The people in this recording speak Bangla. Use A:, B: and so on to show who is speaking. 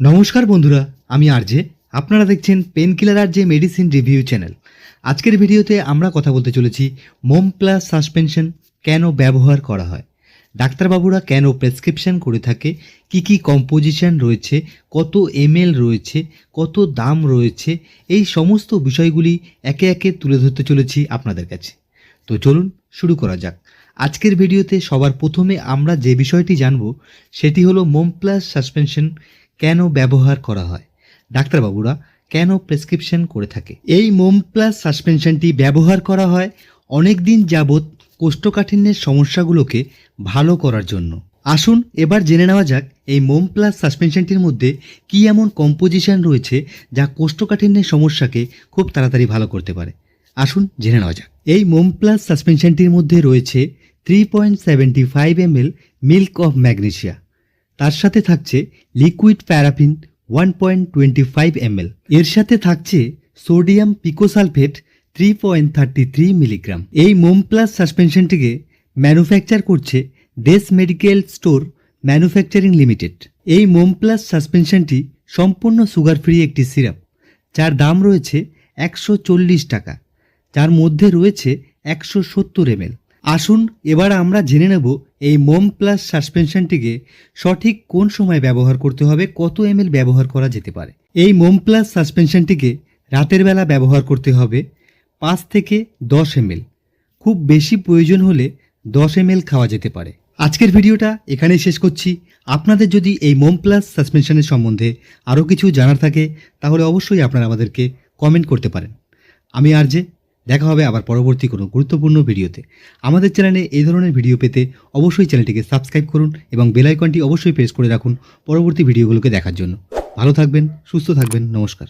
A: নমস্কার বন্ধুরা, আমি আরজে। আপনারা দেখছেন পেন কিলার আর যে মেডিসিন রিভিউ চ্যানেল আজকের ভিডিওতে আমরা কথা বলতে চলেছি মোম প্লাস সাসপেনশন কেন ব্যবহার করা হয়? ডাক্তারবাবুরা কেন প্রেসক্রিপশন করে থাকে? কি কি কম্পোজিশন রয়েছে? কত এমএল রয়েছে? কত দাম রয়েছে? এই সমস্ত বিষয়গুলি একে একে তুলে ধরতে চলেছি আপনাদের কাছে। তো চলুন শুরু করা যাক। আজকের ভিডিওতে সবার প্রথমে আমরা যে বিষয়টি জানব, সেটি হলো মোম প্লাস সাসপেনশন কেন ব্যবহার করা হয়? ডাক্তারবাবুরা কেন প্রেসক্রিপশন করে থাকে? এই মোম প্লাস সাসপেনশনটি ব্যবহার করা হয় অনেক দিন যাবৎ কোষ্ঠকাঠিন্যের সমস্যাগুলোকে ভালো করার জন্য। আসুন এবার জেনে নেওয়া যাক এই মোম প্লাস সাসপেনশনটির মধ্যে কী এমন কম্পোজিশন রয়েছে যা কোষ্ঠকাঠিন্যের সমস্যাকে খুব তাড়াতাড়ি ভালো করতে পারে। আসুন জেনে নেওয়া যাক। এই মোম প্লাস সাসপেনশনটির মধ্যে রয়েছে three point seventy five ML milk of magnesia তার সাথে থাকছে liquid paraffin one point twenty five ML. এর সাথে থাকছে sodium picosulphate three point thirty three milligram. এই মোম প্লাস সাসপেনশনটিকে ম্যানুফ্যাকচার করছে দেশ মেডিকেল স্টোর ম্যানুফ্যাকচারিং লিমিটেড। এই মোম প্লাস সাসপেনশনটি সম্পূর্ণ সুগার ফ্রি একটি সিরাপ, যার দাম রয়েছে একশো চল্লিশ টাকা, যার মধ্যে রয়েছে একশো সত্তর এমএল। আসুন, এবার আমরা জেনে নেব এই মোম প্লাস সাসপেনশনটিকে সঠিক কোন সময় ব্যবহার করতে হবে, কত এমএল ব্যবহার করা যেতে পারে। এই মোম প্লাস সাসপেনশনটিকে রাতের বেলা ব্যবহার করতে হবে পাঁচ থেকে দশ এমএল। খুব বেশি প্রয়োজন হলে দশ এমএল খাওয়া যেতে পারে। আজকের ভিডিওটা এখানেই শেষ করছি। আপনাদের যদি এই মোম প্লাস সাসপেনশনের সম্বন্ধে আরও কিছু জানার থাকে, তাহলে অবশ্যই আপনারা আমাদেরকে কমেন্ট করতে পারেন। আমি আর যে দেখা হবে আবার পরবর্তী কোনো গুরুত্বপূর্ণ ভিডিওতে। আমাদের চ্যানেলে এই ধরনের ভিডিও পেতে অবশ্যই চ্যানেলটিকে সাবস্ক্রাইব করুন এবং বেলাইকনটি অবশ্যই প্রেস করে রাখুন পরবর্তী ভিডিওগুলোকে দেখার জন্য। ভালো থাকবেন, সুস্থ থাকবেন, নমস্কার।